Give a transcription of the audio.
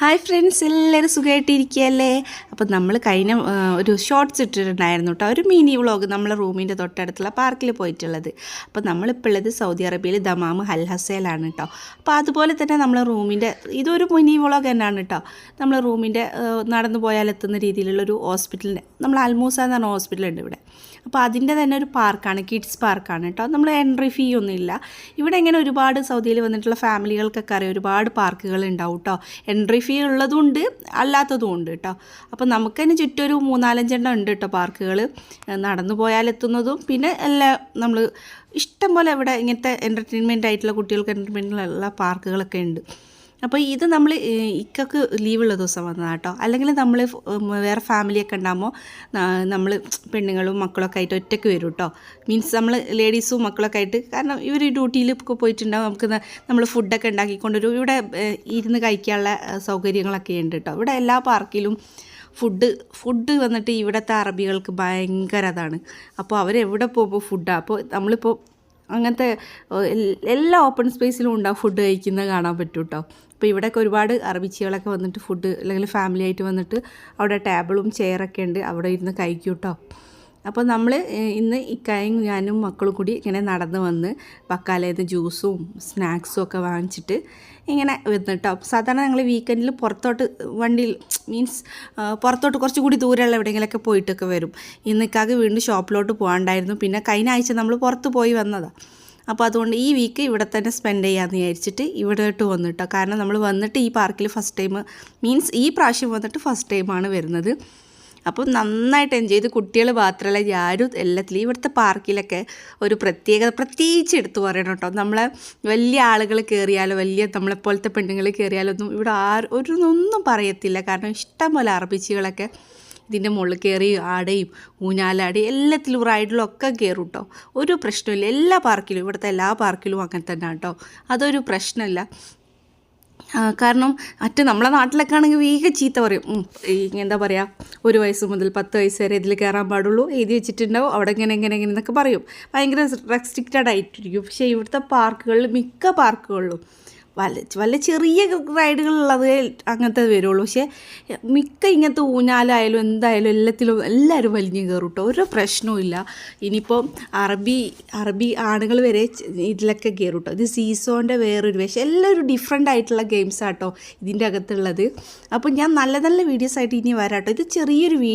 Hi friends എല്ലാവരും സുഖമായിട്ടിരിക്കുകയല്ലേ അപ്പം നമ്മൾ കഴിഞ്ഞ ഒരു ഷോർട്ട്സ് ഇട്ടിട്ടുണ്ടായിരുന്നു കേട്ടോ ഒരു മിനി വ്ളോഗ് നമ്മളെ റൂമിന്റെ തൊട്ടടുത്തുള്ള പാർക്കിൽ പോയിട്ടുള്ളത്. അപ്പം നമ്മളിപ്പോൾ ഉള്ളത് സൗദി അറേബ്യയിൽ ദമാമ് ഹൽ ഹസയിലാണ് കേട്ടോ അപ്പോൾ അതുപോലെ തന്നെ നമ്മളെ റൂമിന്റെ ഇതൊരു മിനി വ്ളോഗ് തന്നെയാണ് കേട്ടോ നമ്മളെ റൂമിന്റെ നടന്നു പോയാൽ എത്തുന്ന രീതിയിലുള്ളൊരു ഹോസ്പിറ്റലിന്റെ നമ്മൾ അൽമൂസ എന്ന് പറഞ്ഞ ഹോസ്പിറ്റലുണ്ട് ഇവിടെ. അപ്പോൾ അതിന്റെ തന്നെ ഒരു പാർക്കാണ് കിഡ്സ് പാർക്കാണ് കേട്ടോ നമ്മൾ എൻട്രി ഫീ ഒന്നുമില്ല. ഇവിടെ ഇങ്ങനെ ഒരുപാട് സൗദിയിൽ വന്നിട്ടുള്ള ഫാമിലികൾക്കൊക്കെ അറിയാം ഒരുപാട് പാർക്കുകൾ ഉണ്ടാവും കേട്ടോ എൻട്രി ഫീ ഉള്ളതുണ്ട് അല്ലാത്തതും ഉണ്ട് കേട്ടോ അപ്പോൾ നമുക്ക് തന്നെ ചുറ്റും ഒരു മൂന്നാലഞ്ചെണ്ണം ഉണ്ട് കേട്ടോ പാർക്കുകൾ നടന്നു പോയാൽ എത്തുന്നതും. പിന്നെ എല്ലാ നമ്മൾ ഇഷ്ടം പോലെ ഇവിടെ ഇങ്ങനത്തെ എന്റർടൈൻമെന്റ് ആയിട്ടുള്ള കുട്ടികൾക്ക് എന്റർടൈൻമെന്റിലുള്ള പാർക്കുകളൊക്കെ ഉണ്ട്. അപ്പോൾ ഇത് നമ്മൾ ഇക്കക്ക് ലീവുള്ള ദിവസം വന്നതാണ് കേട്ടോ അല്ലെങ്കിൽ നമ്മൾ വേറെ ഫാമിലിയൊക്കെ ഉണ്ടാകുമ്പോൾ നമ്മൾ പെണ്ണുങ്ങളും മക്കളൊക്കെ ആയിട്ട് ഒറ്റയ്ക്ക് വരും കേട്ടോ മീൻസ് നമ്മൾ ലേഡീസും മക്കളൊക്കെ ആയിട്ട് കാരണം ഇവർ ഡ്യൂട്ടിയിൽ ഒക്കെ പോയിട്ടുണ്ടാകും നമുക്ക് നമ്മൾ ഫുഡൊക്കെ ഉണ്ടാക്കിക്കൊണ്ടുവരും ഇവിടെ ഇരുന്ന് കഴിക്കാനുള്ള സൗകര്യങ്ങളൊക്കെ ഉണ്ട് കേട്ടോ ഇവിടെ എല്ലാ പാർക്കിലും ഫുഡ് ഫുഡ് വന്നിട്ട് ഇവിടുത്തെ അറബികൾക്ക് ഭയങ്കര അതാണ് അപ്പോൾ അവരെവിടെ പോകുമ്പോൾ ഫുഡാണ് അപ്പോൾ നമ്മളിപ്പോൾ അങ്ങനത്തെ എല്ലാ ഓപ്പൺ സ്പേസിലും ഉണ്ടാവും ഫുഡ് കഴിക്കുന്നത് കാണാൻ പറ്റും കേട്ടോ അപ്പോൾ ഇവിടെയൊക്കെ ഒരുപാട് അറബിച്ചികളൊക്കെ വന്നിട്ട് ഫുഡ് അല്ലെങ്കിൽ ഫാമിലി ആയിട്ട് വന്നിട്ട് അവിടെ ടേബിളും ചെയറൊക്കെ ഉണ്ട്. അവിടെ ഇരുന്ന് കഴിക്കും കേട്ടോ അപ്പോൾ നമ്മൾ ഇന്ന് ഇക്കായും ഞാനും മക്കളും കൂടി ഇങ്ങനെ നടന്ന് വന്ന് ബക്കാലേന്ന് ജ്യൂസും സ്നാക്സും ഒക്കെ വാങ്ങിച്ചിട്ട് ഇങ്ങനെ വന്നിട്ടോ സാധാരണ ഞങ്ങൾ വീക്കെൻഡിൽ പുറത്തോട്ട് വണ്ടിയിൽ മീൻസ് പുറത്തോട്ട് കുറച്ചും കൂടി ദൂരമുള്ള എവിടെയെങ്കിലുമൊക്കെ പോയിട്ടൊക്കെ വരും. ഇന്ന് ഇക്കാക്ക് വീണ്ടും ഷോപ്പിലോട്ട് പോകാണ്ടായിരുന്നു. പിന്നെ കഴിഞ്ഞ ആഴ്ച നമ്മൾ പുറത്ത് പോയി വന്നതാണ് അപ്പോൾ അതുകൊണ്ട് ഈ വീക്ക് ഇവിടെ തന്നെ സ്പെൻഡ് ചെയ്യാമെന്ന് വിചാരിച്ചിട്ട് ഇവിടോട്ട് വന്നിട്ടോ കാരണം നമ്മൾ വന്നിട്ട് ഈ പാർക്കിൽ ഫസ്റ്റ് ടൈം മീൻസ് ഈ പ്രാവശ്യം വന്നിട്ട് ഫസ്റ്റ് ടൈമാണ് വരുന്നത്. അപ്പോൾ നന്നായിട്ട് എൻജോയ് ചെയ്ത് കുട്ടികൾ മാത്രമല്ല ഞാനും എല്ലാത്തിലും ഇവിടുത്തെ പാർക്കിലൊക്കെ ഒരു പ്രത്യേകത പ്രത്യേകിച്ച് എടുത്തു പറയണം കേട്ടോ നമ്മളെ വലിയ ആളുകൾ കയറിയാലോ വലിയ നമ്മളെപ്പോലത്തെ പെണ്ണുങ്ങൾ കയറിയാലോ ഒന്നും ഇവിടെ ആരും ഒരു ഒന്നും പറയത്തില്ല. കാരണം ഇഷ്ടംപോലെ അറബിച്ചികളൊക്കെ ഇതിന്റെ മുകളിൽ കയറി ആടയും ഊഞ്ഞാലാടി എല്ലാത്തിലും റൈഡിലും ഒക്കെ കയറും കേട്ടോ ഒരു പ്രശ്നമില്ല എല്ലാ പാർക്കിലും ഇവിടുത്തെ എല്ലാ പാർക്കിലും അങ്ങനെ തന്നെ കേട്ടോ അതൊരു പ്രശ്നമല്ല കാരണം മറ്റ് നമ്മളെ നാട്ടിലൊക്കെ ആണെങ്കിൽ വേഗം ചീത്ത പറയും. എന്താ പറയുക ഒരു വയസ്സ് മുതൽ പത്ത് വയസ്സ് വരെ ഇതിൽ കയറാൻ പാടുള്ളൂ. എഴുതി വെച്ചിട്ടുണ്ടാവും. അവിടെ ഇങ്ങനെ ഇങ്ങനെ ഇങ്ങനെ എന്നൊക്കെ പറയും. ഭയങ്കര റെസ്ട്രിക്റ്റഡ് ആയിട്ടിരിക്കും. പക്ഷേ ഇവിടുത്തെ പാർക്കുകളിൽ മിക്ക പാർക്കുകളിലും വല്ല വല്ല ചെറിയ റൈഡുകളുള്ളത് അങ്ങനത്തെ വരുള്ളൂ. പക്ഷേ മിക്ക ഇങ്ങനത്തെ ഊഞ്ഞാലായാലും എന്തായാലും എല്ലാത്തിലും എല്ലാവരും വലിഞ്ഞു കയറും കേട്ടോ ഒരു പ്രശ്നവും ഇല്ല. ഇനിയിപ്പോൾ അറബി അറബി ആണുകൾ വരെ ഇതിലൊക്കെ കയറും കേട്ടോ ഇത് സീസോന്റെ വേറൊരു വേഷം. എല്ലാവരും ഡിഫറെന്റ് ആയിട്ടുള്ള ഗെയിംസ് ആട്ടോ ഇതിന്റെ അകത്തുള്ളത്. അപ്പോൾ ഞാൻ നല്ല നല്ല വീഡിയോസ് ആയിട്ട് ഇനി വരാം കേട്ടോ ഇത് ചെറിയൊരു വീഡിയോ